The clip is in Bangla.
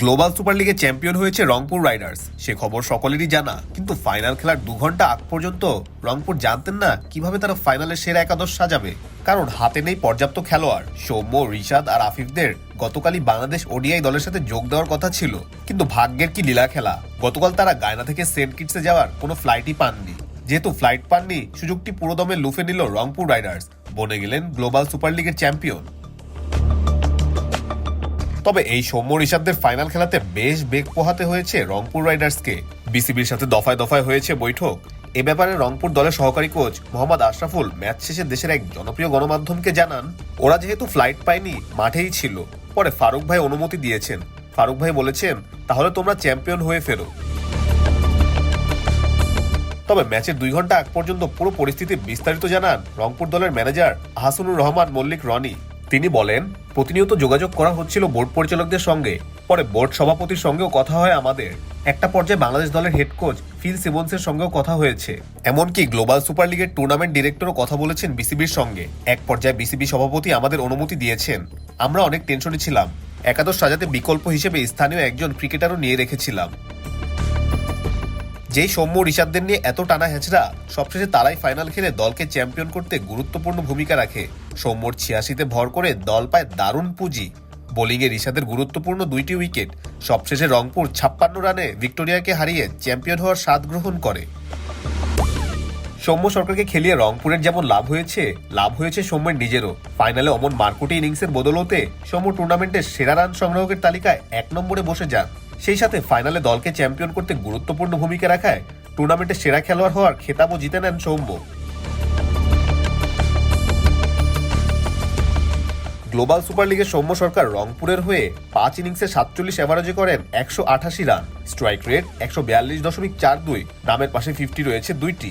গ্লোবাল সুপার লিগে চ্যাম্পিয়ন হয়েছে রংপুর রাইডার্স। সে খবর সকলেরই জানা। কিন্তু ফাইনাল খেলার দু ঘণ্টা আগ পর্যন্ত রংপুর জানতেন না কীভাবে তারা ফাইনালের সেরা একাদশ সাজাবে। কারণ হাতে নেই পর্যাপ্ত খেলোয়াড়। সৌম্য, রিশাদ আর আফিফদের গতকালই বাংলাদেশ ওডিআই দলের সাথে যোগ দেওয়ার কথা ছিল। কিন্তু ভাগ্যের কি লীলা খেলা? গতকাল তারা গায়না থেকে সেন্ট কিটসে যাওয়ার কোনো ফ্লাইটই পাননি। যেহেতু ফ্লাইট পাননি, সুযোগটি পুরোদমে লুফে নিল রংপুর রাইডার্স। বনে গেলেন গ্লোবাল সুপার লিগের চ্যাম্পিয়ন। তবে এই সৌম্য ঋষাদদের ফাইনাল খেলাতে বেশ বেগ পোহাতে হয়েছে রংপুর রাইডার্সকে। বিসিবির সাথে দফায় দফায় হয়েছে বৈঠক। এ ব্যাপারে রংপুর দলের সহকারী কোচ মোহাম্মদ আশরাফুল ম্যাচ শেষে দেশের এক জনপ্রিয় গণমাধ্যমকে জানান, ওরা যেহেতু ফ্লাইট পায়নি, মাঠেই ছিল। পরে ফারুক ভাই অনুমতি দিয়েছেন। ফারুক ভাই বলেছেন, তাহলে তোমরা চ্যাম্পিয়ন হয়ে ফেরো। তবে ম্যাচের দুই ঘণ্টা আগ পর্যন্ত পুরো পরিস্থিতি বিস্তারিত জানান রংপুর দলের ম্যানেজার হাসানুর রহমান, মল্লিক রনি। তিনি বলেন, প্রতিনিয়ত যোগাযোগ করা হচ্ছিল বোর্ড পরিচালকদের সঙ্গে। পরে বোর্ড সভাপতির সঙ্গেও কথা হয় আমাদের। একটা পর্যায়ে বাংলাদেশ দলের হেড কোচ ফিল সিমন্সের সঙ্গেও কথা হয়েছে। এমনকি গ্লোবাল সুপার লিগের টুর্নামেন্ট ডিরেক্টরও কথা বলেছেন বিসিবির সঙ্গে। এক পর্যায়ে বিসিবি সভাপতি আমাদের অনুমতি দিয়েছেন। আমরা অনেক টেনশনে ছিলাম। একাদশ সাজাতে বিকল্প হিসেবে স্থানীয় একজন ক্রিকেটারও নিয়ে রেখেছিলাম। যেই সৌম্য ঋষাদদের নিয়ে এত টানা হেঁচড়া সবশেষে তারাই ফাইনাল খেলে দলকে চ্যাম্পিয়ন করতে গুরুত্বপূর্ণ ভূমিকা রাখে। সৌম্যর ছিয়াশিতে ভর করে দল পায় দারুণ পুঁজি। বোলিংয়ে ঋষাদের গুরুত্বপূর্ণ দুইটি উইকেট সবশেষে রংপুর ছাপ্পান্ন রানে ভিক্টোরিয়াকে হারিয়ে চ্যাম্পিয়ন হওয়ার স্বাদ গ্রহণ করে। সৌম্য সরকারকে খেলিয়ে রংপুরের যেমন লাভ হয়েছে লাভ হয়েছে সৌম্যের নিজেরও। ফাইনালে অমন মার্কুটি ইনিংসের বদলতে সৌম্য টুর্নামেন্টের সেরা রান সংগ্রাহকের তালিকায় এক নম্বরে বসে যান। সেই সাথে ফাইনালে দলকে চ্যাম্পিয়ন করতে গুরুত্বপূর্ণ ভূমিকা রাখায় টুর্নামেন্টের সেরা খেলোয়াড় হওয়ার খেতাবও জিতে নেন সৌম্য। গ্লোবাল সুপার লিগে সৌম্য সরকার রংপুরের হয়ে পাঁচ ইনিংসে সাতচল্লিশ অ্যাভারেজে করেন একশো আঠাশি রান। স্ট্রাইক রেট একশো বিয়াল্লিশ দশমিক চার দুই। নামের পাশে ফিফটি রয়েছে দুইটি।